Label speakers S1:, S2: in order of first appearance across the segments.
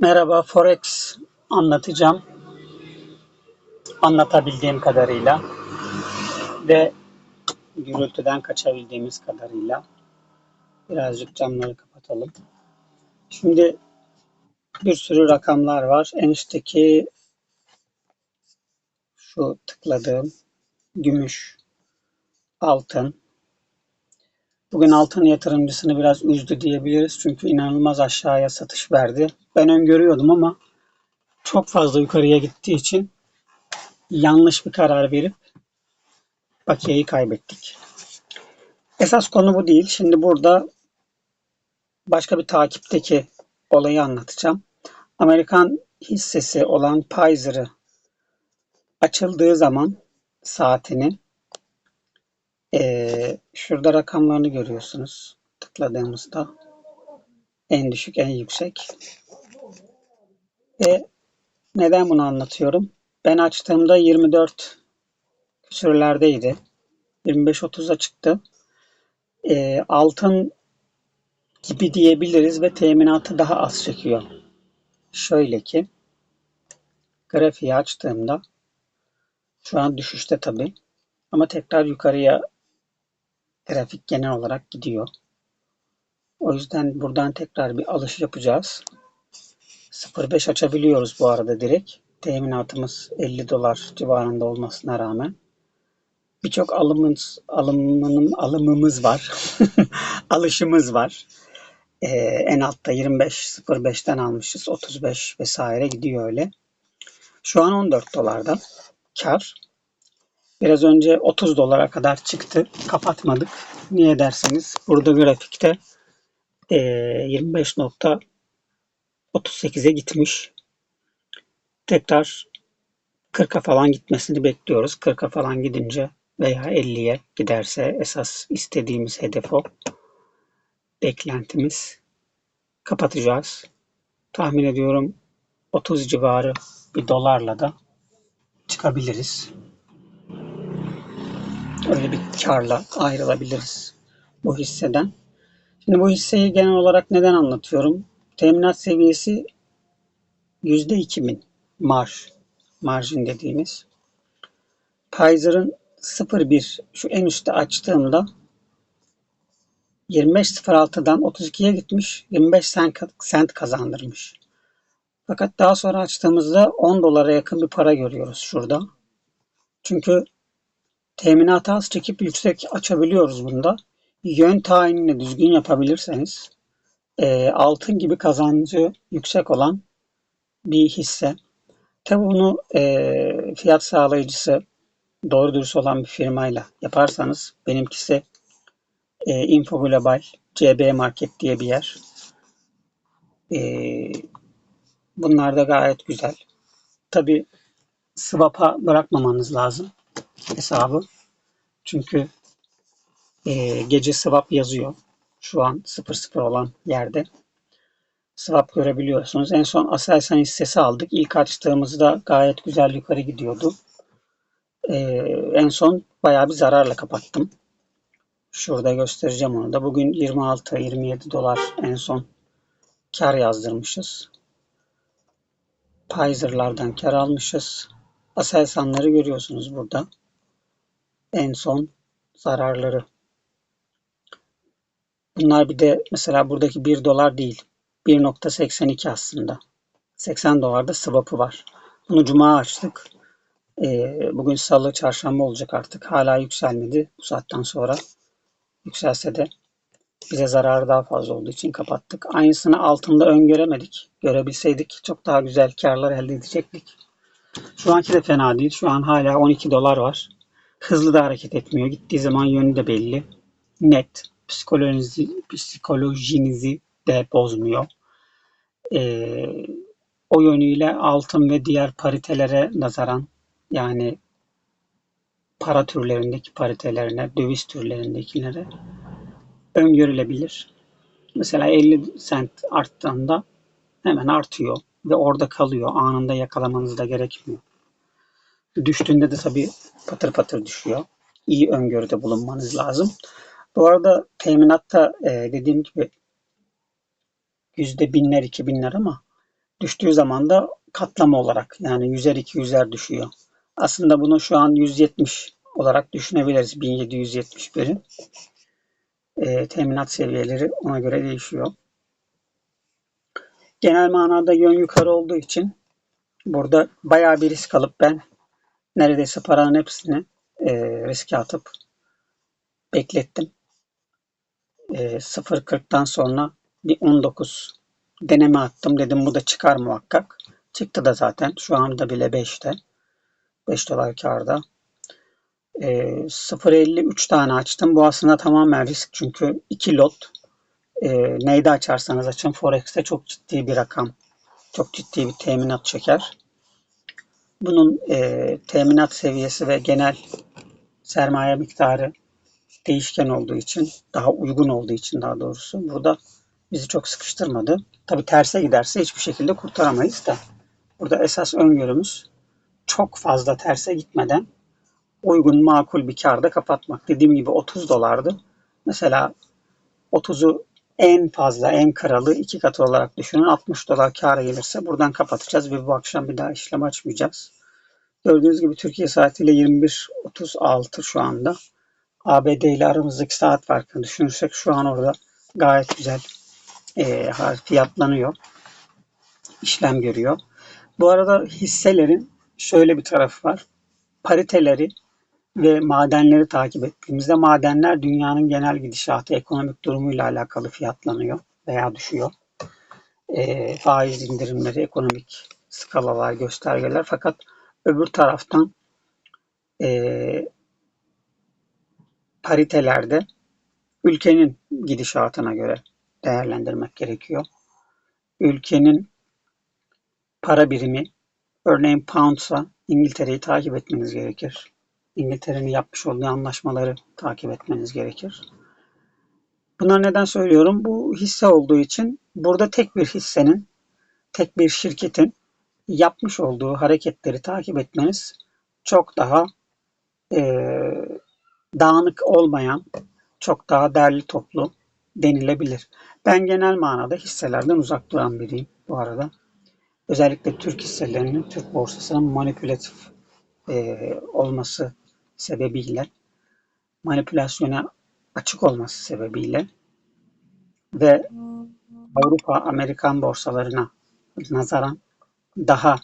S1: Merhaba, Forex anlatacağım. Anlatabildiğim kadarıyla ve gürültüden kaçabildiğimiz kadarıyla birazcık camları kapatalım. Şimdi bir sürü rakamlar var. En üstteki şu tıkladığım gümüş, altın. Bugün altın yatırımcısını biraz üzdü diyebiliriz. Çünkü inanılmaz aşağıya satış verdi. Ben öngörüyordum ama çok fazla yukarıya gittiği için yanlış bir karar verip bakiyeyi kaybettik. Esas konu bu değil. Şimdi burada başka bir takipteki olayı anlatacağım. Amerikan hissesi olan Pfizer'ı açıldığı zaman saatini eee, şurada rakamlarını görüyorsunuz. Tıkladığımızda en düşük en yüksek. Ve neden bunu anlatıyorum? Ben açtığımda 24 küsürlerdeydi. 25-30'a çıktı. Eee, altın gibi diyebiliriz ve teminatı daha az çekiyor. Şöyle ki grafiği açtığımda şu an düşüşte tabi ama tekrar yukarıya grafik genel olarak gidiyor. O yüzden buradan tekrar bir alış yapacağız. 0.5 açabiliyoruz bu arada direkt. Teminatımız 50 dolar civarında olmasına rağmen. Birçok alımımız, alımının, alımımız var. Alışımız var. Ee, en altta 25 05'ten almışız. 35 vesaire gidiyor öyle. Şu an 14 dolarda kar. Biraz önce 30 dolara kadar çıktı. Kapatmadık. Niye derseniz burada grafikte e, 25.38'e gitmiş. Tekrar 40'a falan gitmesini bekliyoruz. 40'a falan gidince veya 50'ye giderse esas istediğimiz hedef o. Beklentimiz kapatacağız. Tahmin ediyorum 30 civarı bir dolarla da çıkabiliriz. Öyle bir karla ayrılabiliriz bu hisseden. Şimdi bu hisseyi genel olarak neden anlatıyorum? Teminat seviyesi %2000 marj, marjin dediğimiz. Pfizer'ın 0.1 şu en üstte açtığımda 25.06'dan 32'ye gitmiş 25 sent, sent kazandırmış. Fakat daha sonra açtığımızda 10 dolara yakın bir para görüyoruz şurada. Çünkü teminatı az çekip yüksek açabiliyoruz bunda. Yön tayinini düzgün yapabilirseniz e, altın gibi kazancı yüksek olan bir hisse. Tabi bunu e, fiyat sağlayıcısı doğru dürüst olan bir firmayla yaparsanız benimkisi e, Info Global CB Market diye bir yer. E, bunlar da gayet güzel. Tabi swap'a bırakmamanız lazım hesabı. Çünkü e, gece swap yazıyor. Şu an 00 olan yerde. Swap görebiliyorsunuz. En son Aselsan hissesi aldık. İlk açtığımızda gayet güzel yukarı gidiyordu. E, en son bayağı bir zararla kapattım. Şurada göstereceğim onu da. Bugün 26-27 dolar en son kar yazdırmışız. Pfizer'lardan kar almışız. Aselsanları görüyorsunuz burada. En son zararları. Bunlar bir de mesela buradaki 1 dolar değil. 1.82 aslında. 80 dolarda swap'ı var. Bunu cuma açtık. Ee, bugün salı, çarşamba olacak artık. Hala yükselmedi bu saatten sonra. Yükselse de bize zararı daha fazla olduğu için kapattık. Aynısını altında öngöremedik. Görebilseydik çok daha güzel karlar elde edecektik. Şu anki de fena değil. Şu an hala 12 dolar var. Hızlı da hareket etmiyor. Gittiği zaman yönü de belli. Net. Psikolojinizi, psikolojinizi de bozmuyor. Ee, o yönüyle altın ve diğer paritelere nazaran yani para türlerindeki paritelerine, döviz türlerindekilere öngörülebilir. Mesela 50 sent arttığında hemen artıyor ve orada kalıyor. Anında yakalamanız da gerekmiyor. Düştüğünde de tabii patır patır düşüyor. İyi öngörüde bulunmanız lazım. Bu arada teminatta e, dediğim gibi yüzde binler, iki binler ama Düştüğü zaman da katlama olarak yani 100'er 200'er düşüyor. Aslında bunu şu an 170 olarak düşünebiliriz 1771'i. E, teminat seviyeleri ona göre değişiyor. Genel manada yön yukarı olduğu için burada bayağı bir risk alıp ben neredeyse paranın hepsini e, riske atıp beklettim. E, 0.40'tan sonra bir 19 deneme attım. Dedim bu da çıkar muhakkak. Çıktı da zaten. Şu anda bile 5'te. 5 dolar karda. E, 0.53 tane açtım. Bu aslında tamamen risk. Çünkü 2 lot e, neyde açarsanız açın Forex'te çok ciddi bir rakam. Çok ciddi bir teminat çeker. Bunun e, teminat seviyesi ve genel sermaye miktarı değişken olduğu için, daha uygun olduğu için daha doğrusu burada bizi çok sıkıştırmadı. Tabi terse giderse hiçbir şekilde kurtaramayız da. Burada esas öngörümüz çok fazla terse gitmeden uygun makul bir karda kapatmak. Dediğim gibi 30 dolardı. Mesela 30'u en fazla en kralı iki katı olarak düşünün. 60 dolar kâra gelirse buradan kapatacağız ve bu akşam bir daha işlem açmayacağız. Gördüğünüz gibi Türkiye saatiyle 21.36 şu anda. ABD ile aramızdaki saat farkını düşünürsek şu an orada gayet güzel e, fiyatlanıyor. işlem görüyor. Bu arada hisselerin şöyle bir tarafı var. Pariteleri ve madenleri takip ettiğimizde madenler dünyanın genel gidişatı, ekonomik durumuyla alakalı fiyatlanıyor veya düşüyor. E, faiz indirimleri, ekonomik skalalar, göstergeler. Fakat öbür taraftan e, paritelerde ülkenin gidişatına göre değerlendirmek gerekiyor. Ülkenin para birimi örneğin poundsa İngiltere'yi takip etmeniz gerekir. İngiltere'nin yapmış olduğu anlaşmaları takip etmeniz gerekir. Bunları neden söylüyorum? Bu hisse olduğu için burada tek bir hissenin, tek bir şirketin yapmış olduğu hareketleri takip etmeniz çok daha e, dağınık olmayan, çok daha derli toplu denilebilir. Ben genel manada hisselerden uzak duran biriyim bu arada. Özellikle Türk hisselerinin, Türk borsasının manipülatif e, olması sebebiyle, manipülasyona açık olması sebebiyle ve Avrupa, Amerikan borsalarına nazaran daha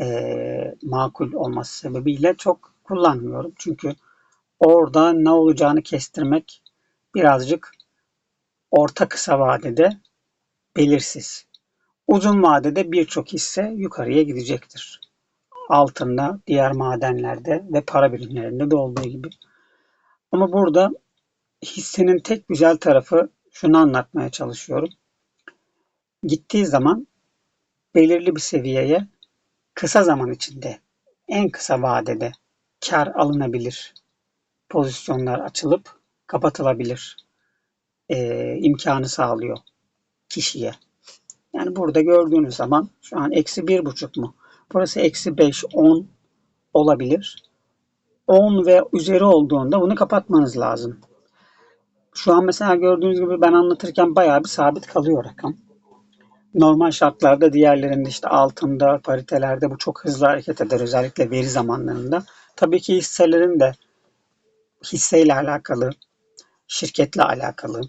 S1: e, makul olması sebebiyle çok kullanmıyorum. Çünkü orada ne olacağını kestirmek birazcık orta kısa vadede belirsiz. Uzun vadede birçok hisse yukarıya gidecektir. Altında, diğer madenlerde ve para birimlerinde de olduğu gibi. Ama burada hissenin tek güzel tarafı şunu anlatmaya çalışıyorum. Gittiği zaman belirli bir seviyeye kısa zaman içinde en kısa vadede kar alınabilir. Pozisyonlar açılıp kapatılabilir. Ee, imkanı sağlıyor kişiye. Yani burada gördüğünüz zaman şu an eksi bir buçuk mu? Burası eksi beş, on olabilir. 10 ve üzeri olduğunda bunu kapatmanız lazım. Şu an mesela gördüğünüz gibi ben anlatırken bayağı bir sabit kalıyor rakam. Normal şartlarda diğerlerinde işte altında, paritelerde bu çok hızlı hareket eder özellikle veri zamanlarında. Tabii ki hisselerin de hisseyle alakalı, şirketle alakalı,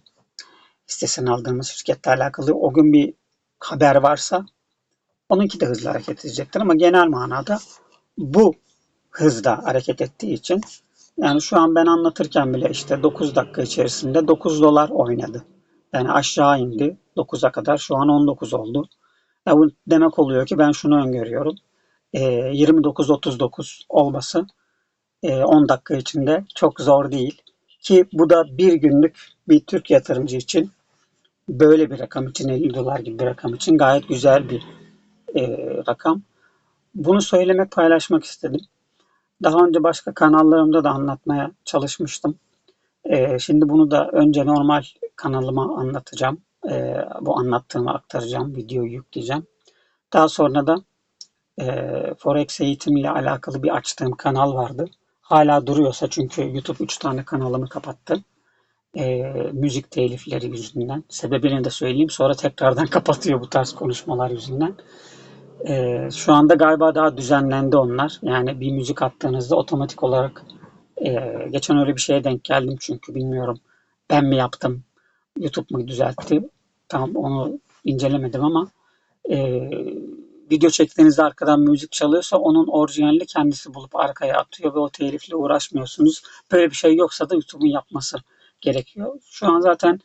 S1: hissesini aldığımız şirketle alakalı o gün bir haber varsa onunki de hızlı hareket edecektir ama genel manada bu hızda hareket ettiği için yani şu an ben anlatırken bile işte 9 dakika içerisinde 9 dolar oynadı. Yani aşağı indi 9'a kadar şu an 19 oldu. Ya bu demek oluyor ki ben şunu öngörüyorum. E, 29-39 olması e, 10 dakika içinde çok zor değil. Ki bu da bir günlük bir Türk yatırımcı için böyle bir rakam için 50 dolar gibi bir rakam için gayet güzel bir e, rakam. Bunu söylemek, paylaşmak istedim. Daha önce başka kanallarımda da anlatmaya çalışmıştım. E, şimdi bunu da önce normal kanalıma anlatacağım. E, bu anlattığımı aktaracağım, videoyu yükleyeceğim. Daha sonra da e, Forex eğitimiyle alakalı bir açtığım kanal vardı. Hala duruyorsa çünkü YouTube 3 tane kanalımı kapattı. e, müzik telifleri yüzünden. Sebebini de söyleyeyim. Sonra tekrardan kapatıyor bu tarz konuşmalar yüzünden. E, şu anda galiba daha düzenlendi onlar. Yani bir müzik attığınızda otomatik olarak e, geçen öyle bir şeye denk geldim çünkü bilmiyorum. Ben mi yaptım? YouTube mu düzeltti? Tam onu incelemedim ama e, video çektiğinizde arkadan müzik çalıyorsa onun orijinalini kendisi bulup arkaya atıyor ve o telifle uğraşmıyorsunuz. Böyle bir şey yoksa da YouTube'un yapması gerekiyor. Şu an zaten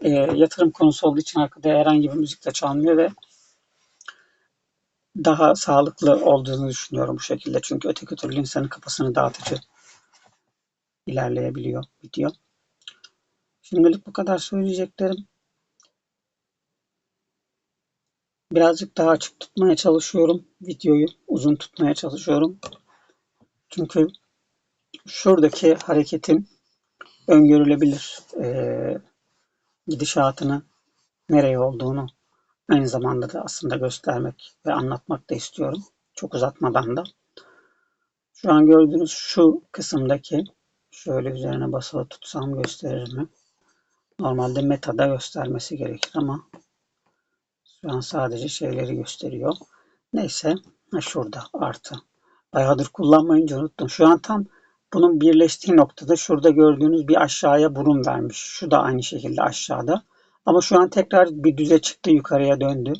S1: e, yatırım konusu olduğu için arkada herhangi bir müzik de çalmıyor ve daha sağlıklı olduğunu düşünüyorum bu şekilde. Çünkü öteki türlü insanın kafasını dağıtıcı ilerleyebiliyor video. Şimdilik bu kadar söyleyeceklerim. Birazcık daha açık tutmaya çalışıyorum videoyu. Uzun tutmaya çalışıyorum. Çünkü şuradaki hareketin öngörülebilir e, gidişatını nereye olduğunu aynı zamanda da aslında göstermek ve anlatmak da istiyorum. Çok uzatmadan da. Şu an gördüğünüz şu kısımdaki şöyle üzerine basılı tutsam gösterir mi? Normalde metada göstermesi gerekir ama şu an sadece şeyleri gösteriyor. Neyse ha şurada artı. Bayağıdır kullanmayınca unuttum. Şu an tam bunun birleştiği noktada şurada gördüğünüz bir aşağıya burun vermiş. Şu da aynı şekilde aşağıda. Ama şu an tekrar bir düze çıktı yukarıya döndü.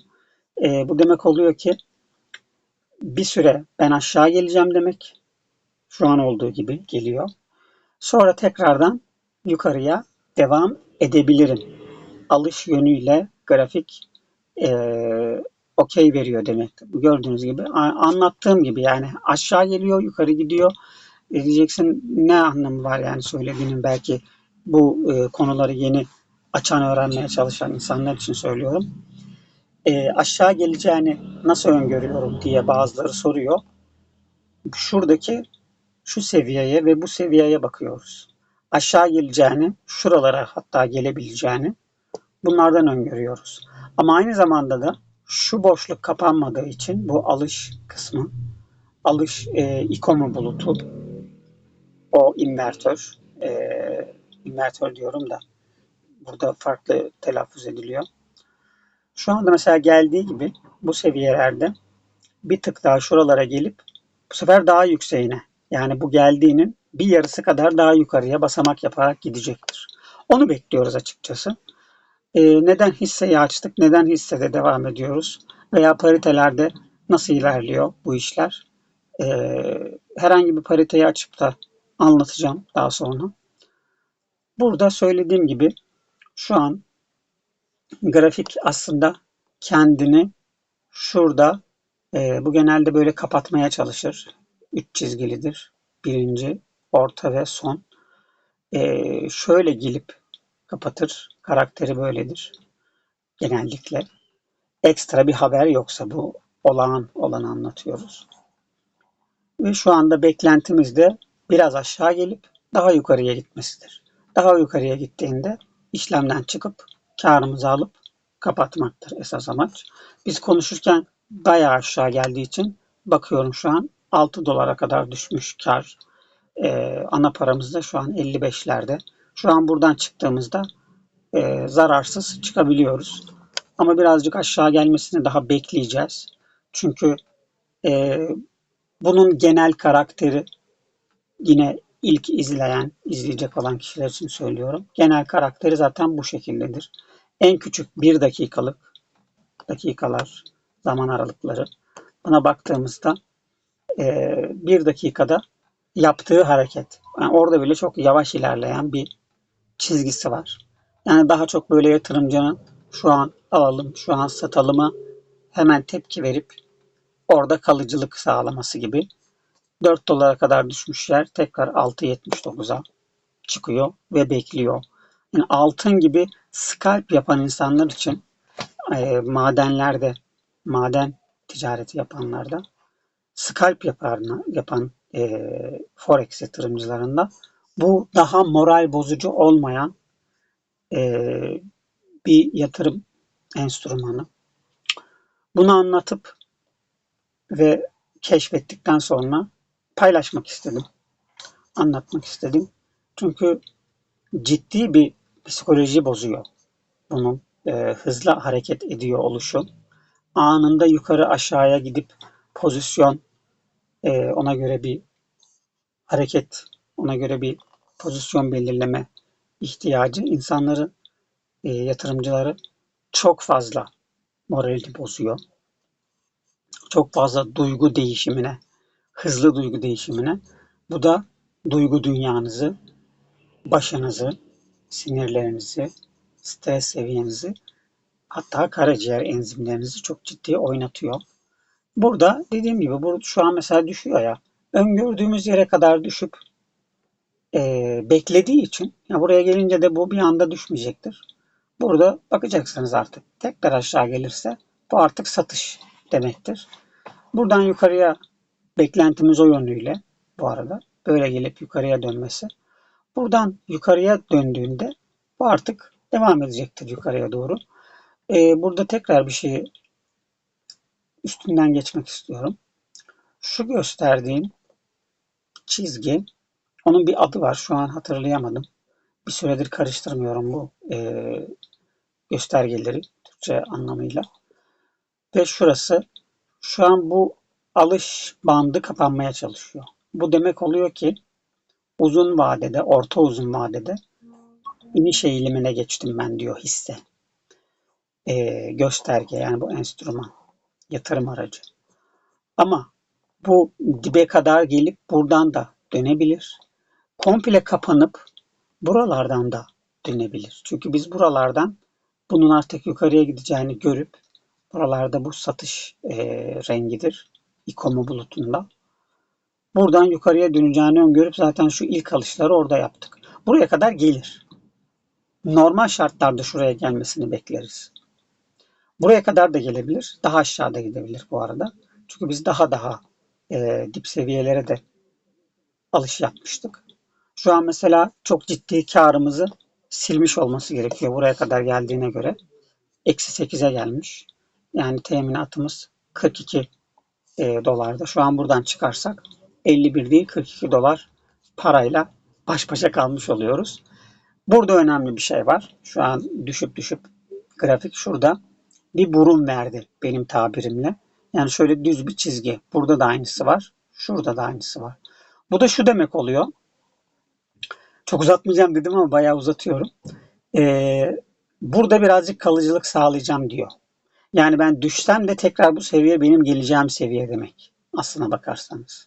S1: E, bu demek oluyor ki bir süre ben aşağı geleceğim demek. Şu an olduğu gibi geliyor. Sonra tekrardan yukarıya devam edebilirim. Alış yönüyle grafik e, okey veriyor demek. Gördüğünüz gibi anlattığım gibi yani aşağı geliyor yukarı gidiyor. E, diyeceksin ne anlamı var yani söylediğinin belki bu e, konuları yeni açan öğrenmeye çalışan insanlar için söylüyorum. E, aşağı geleceğini nasıl öngörüyorum diye bazıları soruyor. Şuradaki şu seviyeye ve bu seviyeye bakıyoruz. Aşağı geleceğini, şuralara hatta gelebileceğini bunlardan öngörüyoruz. Ama aynı zamanda da şu boşluk kapanmadığı için bu alış kısmı, alış e, ikomu bulutu, o invertör, e, invertör diyorum da burada farklı telaffuz ediliyor. Şu anda mesela geldiği gibi bu seviyelerde bir tık daha şuralara gelip bu sefer daha yükseğine yani bu geldiğinin bir yarısı kadar daha yukarıya basamak yaparak gidecektir. Onu bekliyoruz açıkçası. Ee, neden hisseyi açtık? Neden hissede devam ediyoruz? Veya paritelerde nasıl ilerliyor bu işler? Ee, herhangi bir pariteyi açıp da anlatacağım daha sonra. Burada söylediğim gibi şu an grafik aslında kendini şurada e, bu genelde böyle kapatmaya çalışır. Üç çizgilidir. Birinci, orta ve son. E, şöyle gelip kapatır. Karakteri böyledir. Genellikle. Ekstra bir haber yoksa bu olağan olanı anlatıyoruz. Ve şu anda beklentimiz de biraz aşağı gelip daha yukarıya gitmesidir. Daha yukarıya gittiğinde işlemden çıkıp karımızı alıp kapatmaktır esas amaç. Biz konuşurken bayağı aşağı geldiği için bakıyorum şu an 6 dolara kadar düşmüş kar. Ee, ana paramız da şu an 55'lerde. Şu an buradan çıktığımızda e, zararsız çıkabiliyoruz. Ama birazcık aşağı gelmesini daha bekleyeceğiz. Çünkü e, bunun genel karakteri yine ilk izleyen, izleyecek olan kişiler için söylüyorum. Genel karakteri zaten bu şekildedir. En küçük bir dakikalık dakikalar, zaman aralıkları buna baktığımızda e, bir dakikada yaptığı hareket. Yani orada bile çok yavaş ilerleyen bir çizgisi var. Yani daha çok böyle yatırımcının şu an alalım, şu an satalıma hemen tepki verip orada kalıcılık sağlaması gibi 4 dolara kadar düşmüş yer tekrar 6.79'a çıkıyor ve bekliyor. Yani altın gibi scalp yapan insanlar için e, madenlerde, maden ticareti yapanlarda scalp yapan, yapan e, forex yatırımcılarında bu daha moral bozucu olmayan e, bir yatırım enstrümanı. Bunu anlatıp ve keşfettikten sonra paylaşmak istedim. Anlatmak istedim. Çünkü ciddi bir psikoloji bozuyor. Bunun e, hızlı hareket ediyor oluşu. Anında yukarı aşağıya gidip pozisyon e, ona göre bir hareket, ona göre bir pozisyon belirleme ihtiyacı insanları, e, yatırımcıları çok fazla moralini bozuyor. Çok fazla duygu değişimine, hızlı duygu değişimine. Bu da duygu dünyanızı, başınızı, sinirlerinizi, stres seviyenizi hatta karaciğer enzimlerinizi çok ciddi oynatıyor. Burada dediğim gibi bu şu an mesela düşüyor ya. Öngördüğümüz yere kadar düşüp e, beklediği için ya buraya gelince de bu bir anda düşmeyecektir. Burada bakacaksınız artık. Tekrar aşağı gelirse bu artık satış demektir. Buradan yukarıya beklentimiz o yönüyle bu arada. Böyle gelip yukarıya dönmesi. Buradan yukarıya döndüğünde bu artık devam edecektir yukarıya doğru. Ee, burada tekrar bir şeyi üstünden geçmek istiyorum. Şu gösterdiğim çizgi onun bir adı var. Şu an hatırlayamadım. Bir süredir karıştırmıyorum bu e, göstergeleri Türkçe anlamıyla. Ve şurası şu an bu alış bandı kapanmaya çalışıyor. Bu demek oluyor ki uzun vadede, orta uzun vadede iniş eğilimine geçtim ben diyor hisse. Ee, gösterge yani bu enstrüman, yatırım aracı. Ama bu dibe kadar gelip buradan da dönebilir. Komple kapanıp buralardan da dönebilir. Çünkü biz buralardan bunun artık yukarıya gideceğini görüp buralarda bu satış e, rengidir. İkomu bulutunda. Buradan yukarıya döneceğini öngörüp zaten şu ilk alışları orada yaptık. Buraya kadar gelir. Normal şartlarda şuraya gelmesini bekleriz. Buraya kadar da gelebilir. Daha aşağıda gidebilir bu arada. Çünkü biz daha daha e, dip seviyelere de alış yapmıştık. Şu an mesela çok ciddi karımızı silmiş olması gerekiyor buraya kadar geldiğine göre. Eksi 8'e gelmiş. Yani teminatımız 42 e, dolarda. Şu an buradan çıkarsak 51 değil 42 dolar parayla baş başa kalmış oluyoruz. Burada önemli bir şey var. Şu an düşüp düşüp grafik şurada bir burun verdi benim tabirimle. Yani şöyle düz bir çizgi. Burada da aynısı var. Şurada da aynısı var. Bu da şu demek oluyor. Çok uzatmayacağım dedim ama bayağı uzatıyorum. Ee, burada birazcık kalıcılık sağlayacağım diyor. Yani ben düşsem de tekrar bu seviye benim geleceğim seviye demek. Aslına bakarsanız.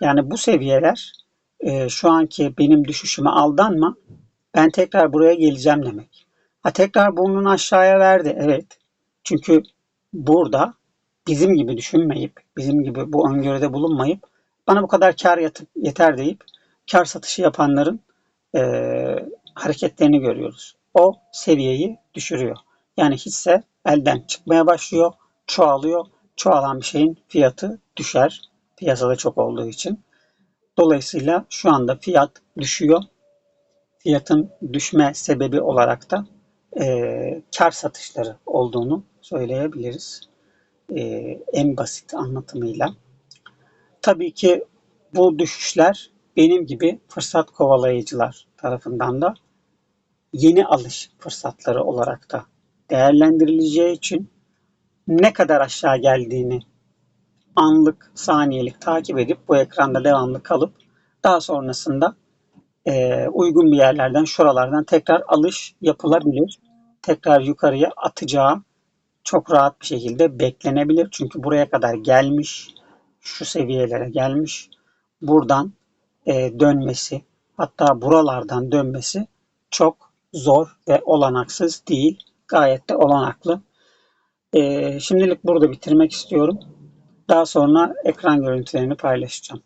S1: Yani bu seviyeler e, şu anki benim düşüşüme aldanma. Ben tekrar buraya geleceğim demek. Ha tekrar burnunu aşağıya verdi. Evet. Çünkü burada bizim gibi düşünmeyip, bizim gibi bu öngörüde bulunmayıp bana bu kadar kar yatıp yeter deyip kar satışı yapanların e, hareketlerini görüyoruz. O seviyeyi düşürüyor. Yani hisse elden çıkmaya başlıyor, çoğalıyor. Çoğalan bir şeyin fiyatı düşer. Piyasada çok olduğu için. Dolayısıyla şu anda fiyat düşüyor. Fiyatın düşme sebebi olarak da e, kar satışları olduğunu söyleyebiliriz. E, en basit anlatımıyla. Tabii ki bu düşüşler benim gibi fırsat kovalayıcılar tarafından da yeni alış fırsatları olarak da değerlendirileceği için ne kadar aşağı geldiğini anlık, saniyelik takip edip bu ekranda devamlı kalıp daha sonrasında e, uygun bir yerlerden, şuralardan tekrar alış yapılabilir. Tekrar yukarıya atacağı çok rahat bir şekilde beklenebilir. Çünkü buraya kadar gelmiş, şu seviyelere gelmiş. Buradan e, dönmesi, hatta buralardan dönmesi çok zor ve olanaksız değil. Gayet de olanaklı. E, şimdilik burada bitirmek istiyorum. Daha sonra ekran görüntülerini paylaşacağım.